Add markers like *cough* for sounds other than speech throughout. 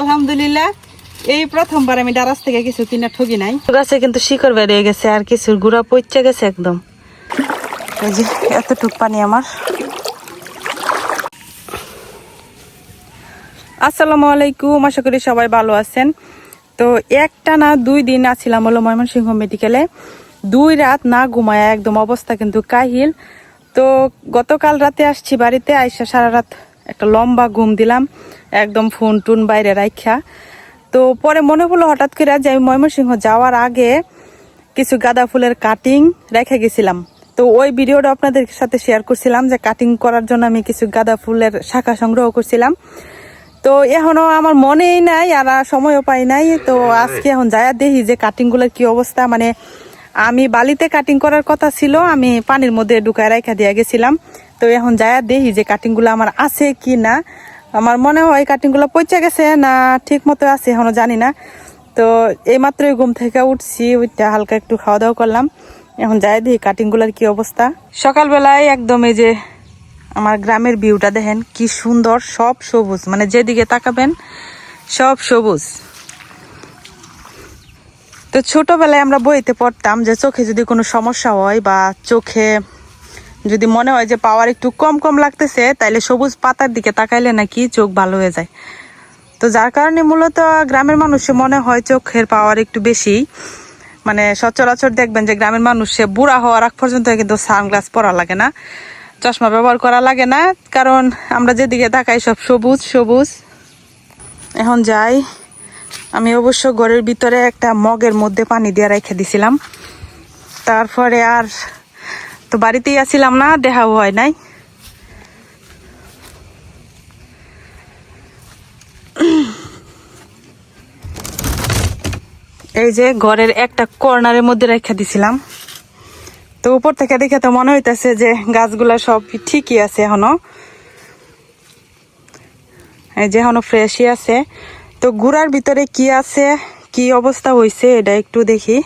আলহামদুলিল্লাহ এই প্রথমবার আমি ডারাস থেকে কিছু কিনা ঠকি নাই। গাছে কিন্তু শিকড় বেরিয়ে গেছে আর কিছু গুড়া পচে গেছে একদম। এই যে এতটুক পানি আমার। আসসালামু আলাইকুম আশা করি সবাই ভালো আছেন। তো একটা না দুই দিন আছিলাম হলো ময়মনসিংহ মেডিকেলে। দুই রাত না ঘুমায় একদম অবস্থা কিন্তু কাহিল। তো গতকাল রাতে আসছি বাড়িতে আইসা সারা রাত একটা লম্বা ঘুম দিলাম, একদম ফোন টুন বাইরে রাখা তো পরে মনে হলো হঠাৎ করে যে আমি ময়মনসিংহ যাওয়ার আগে কিছু গাঁদা ফুলের কাটিং রেখে গেছিলাম। তো ওই ভিডিওটা আপনাদের সাথে শেয়ার করছিলাম যে কাটিং করার জন্য আমি কিছু গাঁদা ফুলের শাখা সংগ্রহ করছিলাম। তো এখনও আমার মনেই নাই আর সময়ও পাই নাই। তো আজকে এখন যায়া দেখি যে কাটিংগুলোর কি অবস্থা। মানে আমি বালিতে কাটিং করার কথা ছিল, আমি পানির মধ্যে ঢুকায় রাখা দিয়ে গেছিলাম। তো এখন যায়া দেখি যে কাটিংগুলো আমার আছে কি না আমার মনে হয় কাটিংগুলো পচে গেছে না ঠিক মতো আছে এখনও জানি না। তো এই মাত্রই ঘুম থেকে উঠছি ওইটা হালকা একটু খাওয়া দাওয়া করলাম। এখন যাই দেখি কাটিংগুলার কি অবস্থা। সকালবেলায় একদম এই যে আমার গ্রামের ভিউটা দেখেন, কি সুন্দর, সব সবুজ। মানে যেদিকে তাকাবেন, সব সবুজ। তো ছোটবেলায় আমরা বইতে পড়তাম যে চোখে যদি কোনো সমস্যা হয় বা চোখে যদি মনে হয় যে পাওয়ার একটু কম কম লাগতেছে, তাইলে সবুজ পাতার দিকে তাকাইলে নাকি চোখ ভালো হয়ে যায়। তো যার কারণে মূলত গ্রামের মানুষের মনে হয় চোখের পাওয়ার একটু বেশি। মানে সচরাচর দেখবেন যে গ্রামের মানুষে বুড়া হওয়ার আগ পর্যন্ত কিন্তু সানগ্লাস পরা লাগে না, চশমা ব্যবহার করা লাগে না, কারণ আমরা যেদিকে তাকাই সব সবুজ সবুজ। এখন যাই, আমি অবশ্য ঘরের ভিতরে একটা মগের মধ্যে পানি দিয়ে রেখে দিছিলাম। তারপরে আর তো বাড়িতেই আসছিলাম না, দেখাও হয় নাই। এই যে ঘরের একটা কর্নারের মধ্যে রেখে দিছিলাম। তো উপর থেকে দেখে তো মনে হইতেছে যে গাছগুলা সব ঠিকই আছে এখনও। এই যে এখনও ফ্রেশই আছে। তো গুড়ার ভিতরে কি আছে, কি অবস্থা হয়েছে এটা একটু দেখি।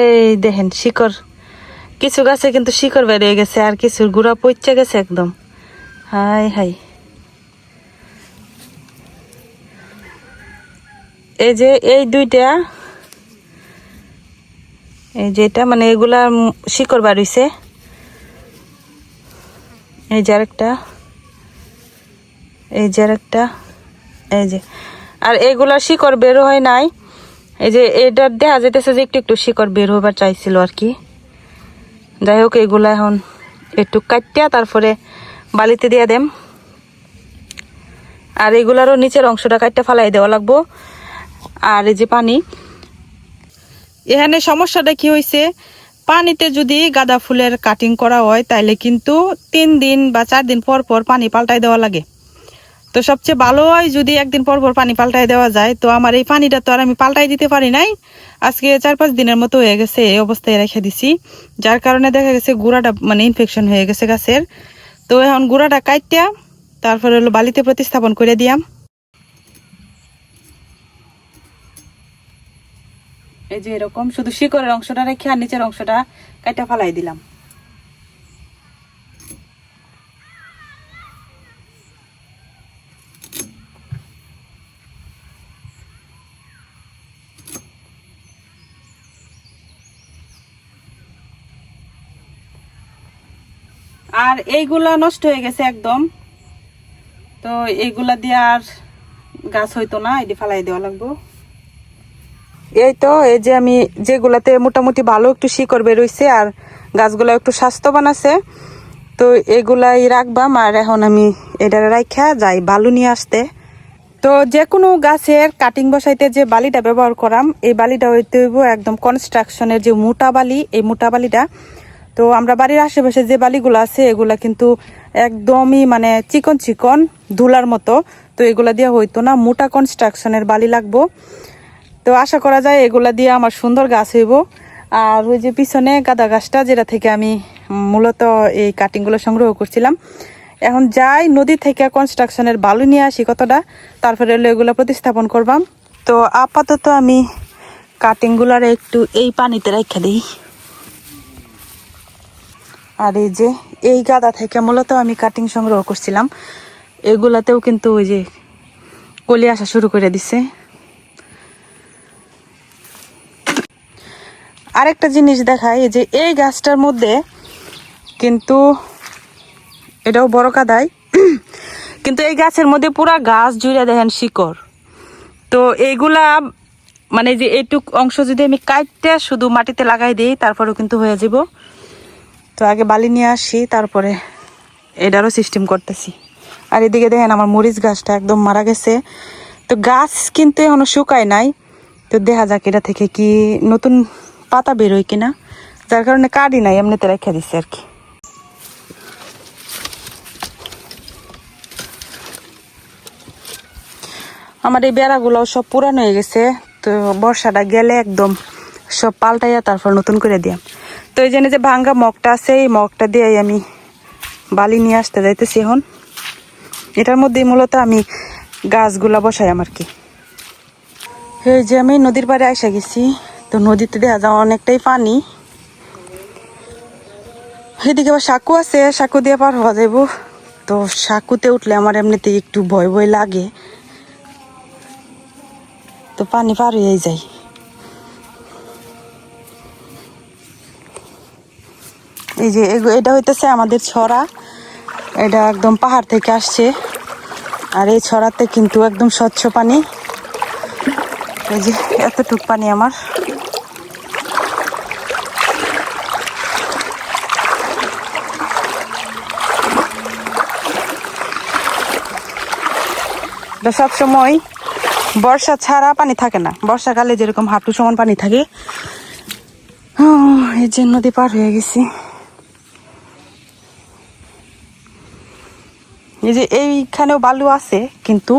এই দেখেন শিকড়। কিছু গাছে কিন্তু শিকড় বেরিয়ে গেছে, আর কিছুর গুড়া পচে গেছে একদম। হাই হাই এই যে, এই দুইটা, এই যেটা মানে এগুলা শিকড় বাড়িছে। এই যে আরেকটা, এই যে আরেকটা, এই যে। আর এগুলা শিকড় বের হয় নাই। এই যে এটা দেখা যেতেছে যে একটু একটু শিকড় বের হবার চাইছিল আর কি। যাই হোক, এগুলা এখন একটু কাটিয়া তারপরে বালিতে দিয়ে দেম। আর এগুলারও নিচের অংশটা কাটতে ফালাই দেওয়া লাগবো। আর এই যে পানি। এখানে সমস্যাটা কি হয়েছে পানিতে যদি গাঁদা ফুলের কাটিং করা হয়, তাইলে কিন্তু তিন দিন বা চার দিন পর পর পানি পাল্টাই দেওয়া লাগে। তো সবচেয়ে ভালো হয় যদি একদিন পর পর পানি পাল্টাই দেওয়া যায়, তো আমার এই পানিটা তো আর আমি পাল্টাই দিতে পারি নাই। আজকে চার পাঁচ দিনের মতো হয়ে গেছে, এই অবস্থায় রেখে দিছি। যার কারণে দেখা গেছে গুঁড়াটা মানে ইনফেকশন হয়ে গেছে গাছের। তো এখন গুঁড়াটা কাটিয়া তারপরে হলো বালিতে প্রতিস্থাপন করে দিয়াম। এই যে এরকম, শুধু শিকড়ের অংশটা রেখে আর নিচের অংশটা কাটা ফালাই দিলাম। আর এইগুলা নষ্ট হয়ে গেছে একদম। তো এইগুলা দিয়ে আর গাছ হইতো না এটি ফালাই দেওয়া লাগবো। এই তো, এই যে আমি যেগুলাতে মোটামুটি ভালো একটু শিকড় বেরোইছে আর গাছগুলো একটু স্বাস্থ্যবান আছে, তো এগুলাই রাখবাম আর এখন আমি এটা রাখা যাই বালু নিয়ে আসতে। তো যে কোনো গাছের কাটিং বসাইতে যে বালিটা ব্যবহার করাম, এই বালিটা হইতে হইব একদম কনস্ট্রাকশনের যে মোটা বালি, এই মোটা বালিটা তো আমরা বাড়ির আশেপাশে যে বালিগুলো আছে, এগুলা কিন্তু একদমই মানে চিকন চিকন ধুলার মতো। তো এগুলা দিয়ে হইতো না, মোটা কনস্ট্রাকশনের বালি লাগবো। তো আশা করা যায় এগুলা দিয়ে আমার সুন্দর গাছ হইব। আর ওই যে পিছনে গাঁদা গাছটা যেটা থেকে আমি মূলত এই কাটিংগুলো সংগ্রহ করছিলাম। এখন যাই নদী থেকে কনস্ট্রাকশনের বালু নিয়ে আসি কতটা, তারপরে হলো এগুলো প্রতিস্থাপন করবাম। তো আপাতত আমি কাটিংগুলার একটু এই পানিতে রেখে দিই। আর এই যে এই গাদা থেকে মূলত আমি কাটিং সংগ্রহ করছিলাম। এগুলাতেও কিন্তু ওই যে কলি আসা শুরু করে দিছে। আরেকটা জিনিস দেখায় যে এই গাছটার মধ্যে কিন্তু এটাও বড় কাদাই কিন্তু এই গাছের মধ্যে পুরা গাছ জুড়ে দেখেন শিকড়। তো এইগুলা মানে যে এইটুক অংশ যদি আমি কাটতে শুধু মাটিতে লাগাই দিই, তারপরেও কিন্তু হয়ে যাব তো আগে বালি নিয়ে আসি, তারপরে এটারও সিস্টেম করতেছি। আর এদিকে দেখেন আমার মরিচ গাছটা একদম মারা গেছে। তো গাছ কিন্তু এখনও শুকায় নাই। তো দেখা যাক এটা থেকে কি নতুন পাতা বেরোয় কিনা। যার কারণে কাটি নাই, এমনিতে রেখে দিচ্ছে আর কি। আমার এই বেড়াগুলোও সব পুরানো হয়ে গেছে। তো বর্ষাটা গেলে একদম সব পাল্টাইয়া তারপর নতুন করে দিয়াম। এই জন্য যে ভাঙ্গা মগটা আছে, এই মগটা দিয়ে আমি বালি নিয়ে আসতে যাইতেছি এখন। এটার মধ্যেই মূলত আমি গাছগুলা বসাই আমার কি। এই যে আমি নদীর পাড়ে আইসা গেছি, তো নদীতে দেখা যাওয়া অনেকটাই পানি। এদিকে আবার সাঁকু আছে, সাঁকু দিয়ে পার হওয়া যাইব। তো সাঁকুতে উঠলে আমার এমনিতে একটু ভয় ভয় লাগে। তো পানি পার হয়ে যায়। এই যে এটা হইতেছে আমাদের ছড়া। এটা একদম পাহাড় থেকে আসছে। আর এই ছড়াতে কিন্তু একদম স্বচ্ছ পানি। এই যে, এতটুক পানি আমার। এটা সবসময় বর্ষা ছাড়া পানি থাকে না। বর্ষাকালে যেরকম হাঁটু সমান পানি থাকে। এই যে নদী পার হয়ে গেছি। এই যে এইখানেও বালু আছে, কিন্তু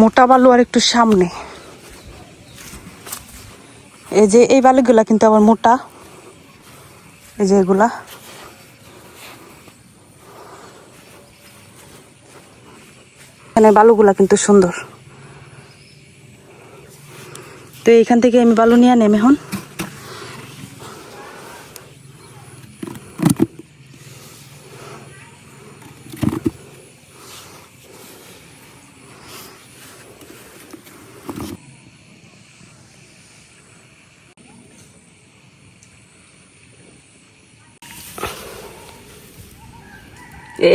মোটা বালু আর একটু সামনে। এই যে এই বালুগুলা কিন্তু আবার মোটা। এই যে এগুলা। এখানে বালুগুলা কিন্তু সুন্দর। তো এইখান থেকে আমি বালু নিয়ে নেমে এখন।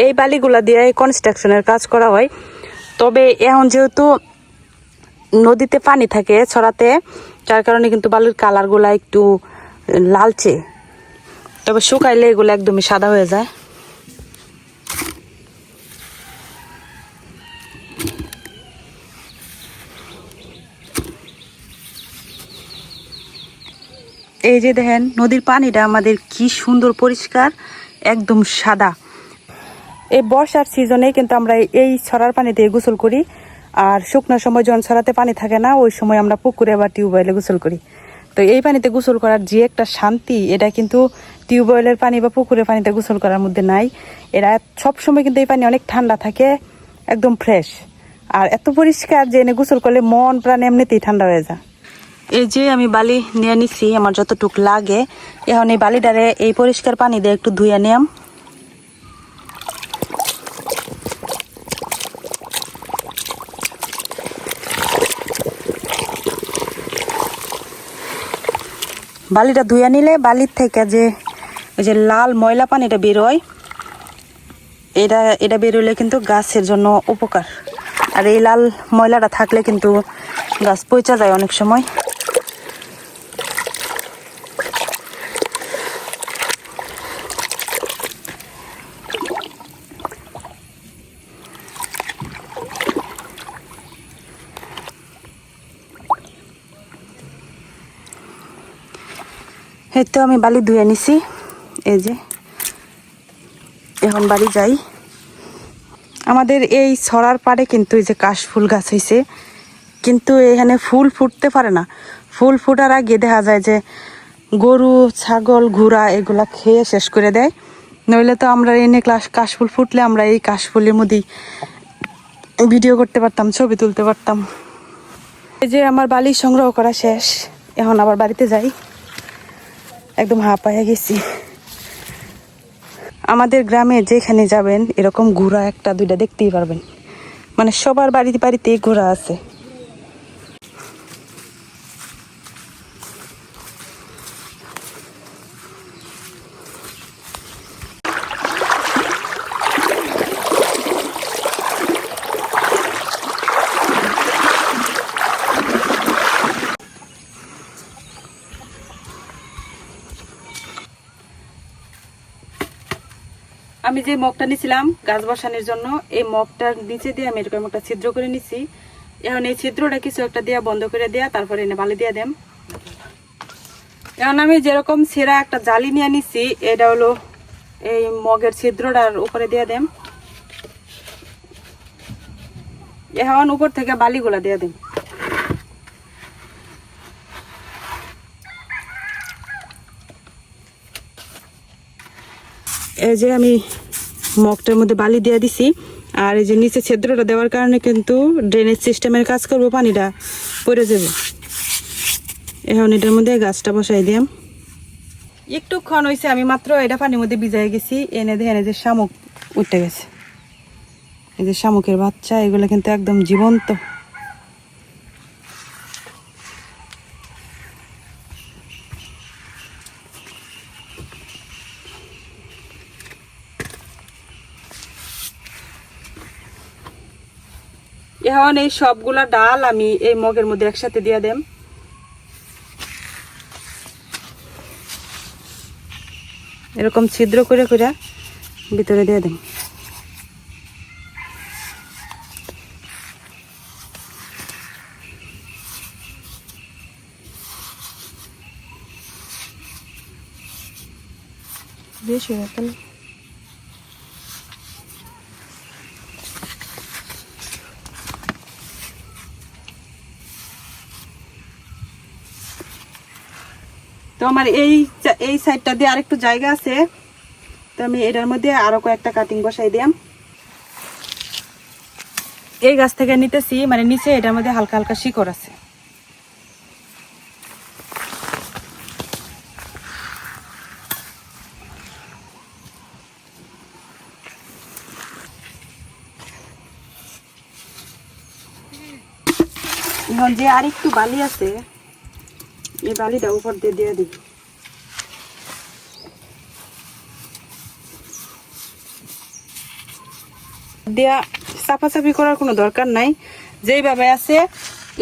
এই বালিগুলা দিয়ে কনস্ট্রাকশনের কাজ করা হয়। তবে এখন যেহেতু নদীতে পানি থাকে ছড়াতে, যার কারণে কিন্তু বালুর কালারগুলা একটু লালচে। তবে শুকাইলে এগুলো একদমই সাদা হয়ে যায়। এই যে দেখেন, নদীর পানিটা আমাদের কি সুন্দর পরিষ্কার, একদম সাদা। এই বর্ষার সিজনে কিন্তু আমরা এই ছড়ার পানিতে গোসল করি। আর শুকনো সময় যখন ছড়াতে পানি থাকে না, ওই সময় আমরা পুকুরে বা টিউবওয়েলে গোসল করি। তো এই পানিতে গোসল করার যে একটা শান্তি, এটা কিন্তু টিউবওয়েলের পানি বা পুকুরের পানিতে গোসল করার মধ্যে নাই। এরা সব সময় কিন্তু এই পানি অনেক ঠান্ডা থাকে, একদম ফ্রেশ। আর এত পরিষ্কার যে এনে গোসল করলে মন, প্রাণ এমনিতেই ঠান্ডা হয়ে যায়। এই যে আমি বালি নিয়ে নিছি, আমার যতটুক লাগে। এখন এই বালিটারে এই পরিষ্কার পানি দিয়ে একটু ধুয়ে নিয়াম। বালিটা ধুয়ে নিলে বালির থেকে যে ওই যে লাল ময়লা পানিটা বেরোয়, এটা এটা বেরোলে কিন্তু গাছের জন্য উপকার। আর এই লাল ময়লাটা থাকলে কিন্তু গাছ পচা যায় অনেক সময়। এই তো আমি বালি ধুয়ে নিছি। এই যে, এখন বাড়ি যাই। আমাদের এই ছড়ার পাড়ে কিন্তু এই যে কাশফুল গাছ হয়েছে কিন্তু এখানে ফুল ফুটতে পারে না। ফুল ফুটার আগে দেখা যায় যে গরু, ছাগল, ঘোড়া এগুলা খেয়ে শেষ করে দেয়। নইলে তো আমরা এনে ক্লাস কাশফুল ফুটলে আমরা এই কাশফুলের মধ্যেই ভিডিও করতে পারতাম, ছবি তুলতে পারতাম। এই যে আমার বালি সংগ্রহ করা শেষ। এখন আবার বাড়িতে যাই। একদম হাঁপায়ে গেছি। আমাদের গ্রামে যেখানে যাবেন, এরকম ঘোড়া একটা, দুইটা দেখতেই পারবেন। মানে সবার বাড়িতে বাড়িতেই ঘোড়া আছে। আমি যে মগটা নিছিলাম, গাছ বসানোর জন্য, এই মগটার নিচে দিয়ে আমি এরকম একটা ছিদ্র করে নিছি। এখন এই ছিদ্রটা কিছু একটা দিয়া বন্ধ করে দেয়া, তারপরে এনে বালি দিয়ে দেম। এখন আমি যেরকম সেরা একটা জালি নিয়ে নিছি, এটা হলো এই মগের ছিদ্রটার উপরে দিয়ে দেম। এখন উপর থেকে বালিগুলা দিয়ে দেম। এই যে আমি মগটার মধ্যে বালি দিয়ে দিছি। আর এই যে নিচে ছেদ্রটা দেওয়ার কারণে কিন্তু ড্রেনেজ সিস্টেমের কাজ করব, পানিটা পড়ে যাবে। এখন এটার মধ্যে গাছটা বসাই দিলাম একটুক্ষণ হয়েছে আমি মাত্র এটা পানির মধ্যে ভিজাই গেছি। এনে দেখেন, এই যে শামুক উঠে গেছে। এই যে শামুকের বাচ্চা, এগুলো কিন্তু একদম জীবন্ত। এখন এই সবগুলা ডাল আমি এই মগের মধ্যে একসাথে দিয়ে দেম। এরকম ছিদ্র করে করে ভিতরে দিয়ে দেম। বেশ হয়ে আমার এই এই সাইডটা দিয়ে আরেকটু জায়গা আছে। তো আমি এটার মধ্যে আরও কয়েকটা কাটিং বসাই দিলাম এই গাছ থেকে নিতেছি মানে নিচে এটার মধ্যে হালকা হালকা শিকড় আছে। যে আরেকটু বালি আছে এই বালিটা উপর দিয়ে দিয়ে দিই দেয়া চাপাচাপি করার কোনো দরকার নাই। যেইভাবে আছে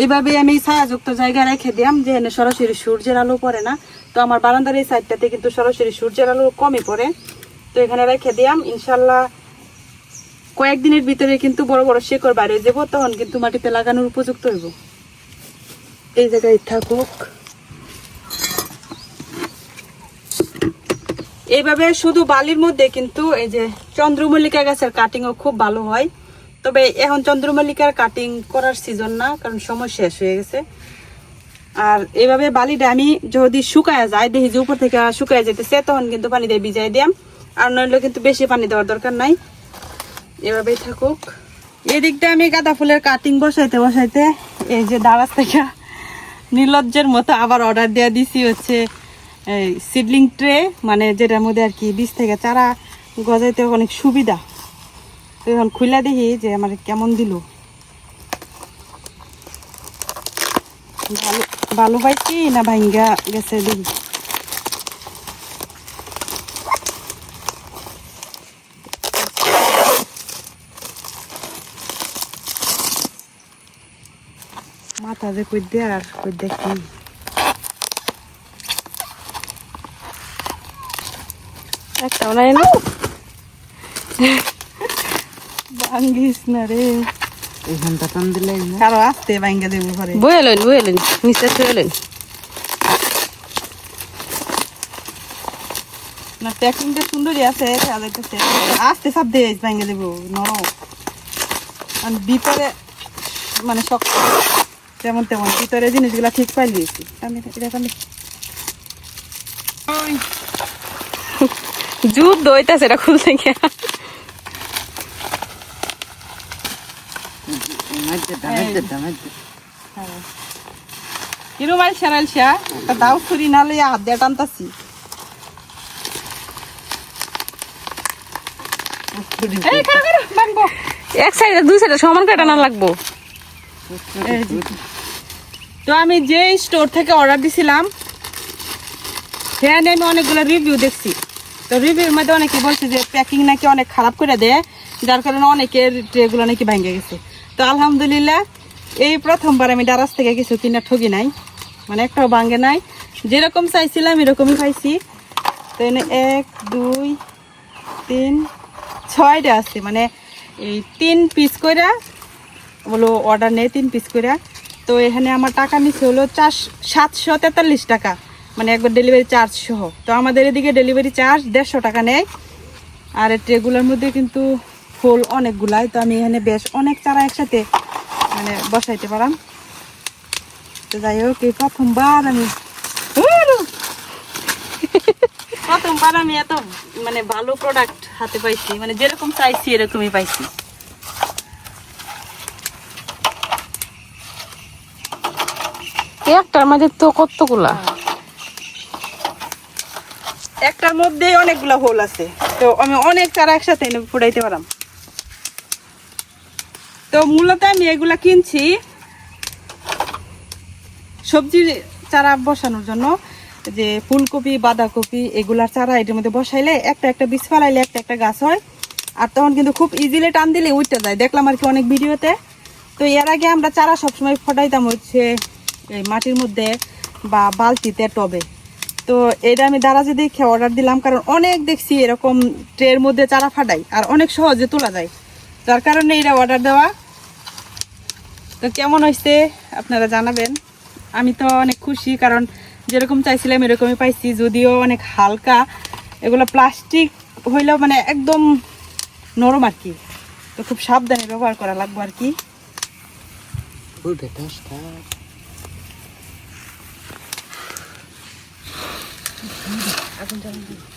এইভাবে আমি ছায়াযুক্ত জায়গায় রেখে দিলাম, যেখানে সরাসরি সূর্যের আলো পড়ে না। তো আমার বারান্দার এই সাইডটাতে কিন্তু সরাসরি সূর্যের আলো কমই পড়ে। তো এখানে রেখে দিলাম ইনশাল্লাহ কয়েকদিনের ভিতরে কিন্তু বড় বড় শেকড় বাড়িয়ে যাব, তখন কিন্তু মাটিতে লাগানোর উপযুক্ত হইব। এই জায়গায় থাকুক। এইভাবে শুধু বালির মধ্যে কিন্তু এই যে চন্দ্রমল্লিকা গাছের কাটিংও খুব ভালো হয়। তবে এখন চন্দ্রমল্লিকার কাটিং করার সিজন না, কারণ সময় শেষ হয়ে গেছে। আর এইভাবে বালিটা আমি যদি শুকায় যায়, দেখি যে উপর থেকে শুকায় যেতেছে তখন কিন্তু পানি দিয়ে ভিজাই দিয়াম। আর নইলে কিন্তু বেশি পানি দেওয়ার দরকার নাই। এভাবেই থাকুক। এদিকটা আমি গাঁদা ফুলের কাটিং বসাইতে বসাইতে এই যে দারাজ থেকে নির্লজ্জের মতো আবার অর্ডার দেওয়া দিছি হচ্ছে সিডলিং ট্রে মানে যেটার মধ্যে আর কি বীজ থেকে চারা গজাইতে অনেক সুবিধা। এখন খুলে দেখি যে আমার কেমন দিল। ভালো ভালো পাইছি না ভাঙ্গা গেছে দেখি। মাথা যে কই দে আর কই দেখি একটাও নাই না ভাঙ্গিস না রে এইখানটা টান দিলে আরও আসতে ভাঙ্গা দেবো ঘরে বয়েলেন বয়েলেন নিচে শুয়েলেন না প্যাকিংটা সুন্দরই আছে সাজাইতেছে আস্তে সব দিয়ে ভাঙ্গা দেবো নরম আর ভিতরে মানে শক্ত যেমন তেমন ভিতরে জিনিসগুলা ঠিক পাই দিয়েছি আমি এটা আমি যুদ্ধ হইতাছে এটা খুলতে গিয়া। সা দাও ছুরি না লইয়া হাত দিয়ে টানতাছি। এক সাইডে দুই সাইডে সমান কাটানো লাগবো। তো আমি যে স্টোর থেকে অর্ডার দিছিলাম সেখানে আমি অনেকগুলো রিভিউ দেখছি। তো রিভিউর মধ্যে অনেকে বলছে যে প্যাকিং নাকি অনেক খারাপ করে দেয়, যার কারণে অনেকের ট্রেগুলো নাকি ভেঙে গেছে। তো আলহামদুলিল্লাহ, এই প্রথমবার আমি দারাজ থেকে কিছু কিনা ঠগি নাই মানে একটাও ভাঙে নাই। যেরকম চাইছিলাম, এরকমই পাইছি। তো এনে এক, দুই, তিন, ছয়টা আছে মানে এই তিন পিস কইরা, বলো অর্ডার নেই, তিন পিস করে তো এখানে আমার টাকা নিচ্ছে হলো চার সাতশো তেতাল্লিশ টাকা। মানে একবার ডেলিভারি চার্জ সহ। তো আমাদের এদিকে ডেলিভারি চার্জ দেড়শো টাকা নেয়। আর এই ট্রেগুলোর মধ্যে কিন্তু ফুল অনেকগুলাই। তো আমি এখানে বেশ অনেক চারা একসাথে মানে বসাইতে পারাম। তো যাই হোক এই প্রথমবার আমি *laughs* প্রথমবার আমি এত মানে ভালো প্রোডাক্ট হাতে পাইছি। মানে যেরকম চাইছি এরকমই পাইছি। একটার মাঝে তো কতগুলা? একটার মধ্যে অনেকগুলো হোল আছে। তো আমি অনেক চারা একসাথে এনে ফুটাইতে পারাম। তো মূলত আমি এগুলা কিনছি সবজি চারা বসানোর জন্য। যে ফুলকপি, বাঁধাকপি, এগুলার চারা এটার মধ্যে বসাইলে একটা একটা বীজ ফেলাইলে একটা একটা গাছ হয়। আর তখন কিন্তু খুব ইজিলি টান দিলে উঠতে যায়। দেখলাম আর কি অনেক ভিডিওতে। তো এর আগে আমরা চারা সবসময় ফটাইতাম হচ্ছে এই মাটির মধ্যে বা বালতিতে টবে। তো এটা আমি দারাজে দেখে অর্ডার দিলাম, কারণ অনেক দেখছি এরকম ট্রের মধ্যে চারা ফাটাই, আর অনেক সহজে তোলা যায়। যার কারণে এটা অর্ডার দেওয়া। তো কেমন হয়েছে আপনারা জানাবেন। আমি তো অনেক খুশি, কারণ যেরকম চাইছিলাম এরকমই পাইছি, যদিও অনেক হালকা। এগুলো প্লাস্টিক হইলেও মানে একদম নরম আর কি। তো খুব সাবধানে ব্যবহার করা লাগবে আর কি। উঠে দশটা এখন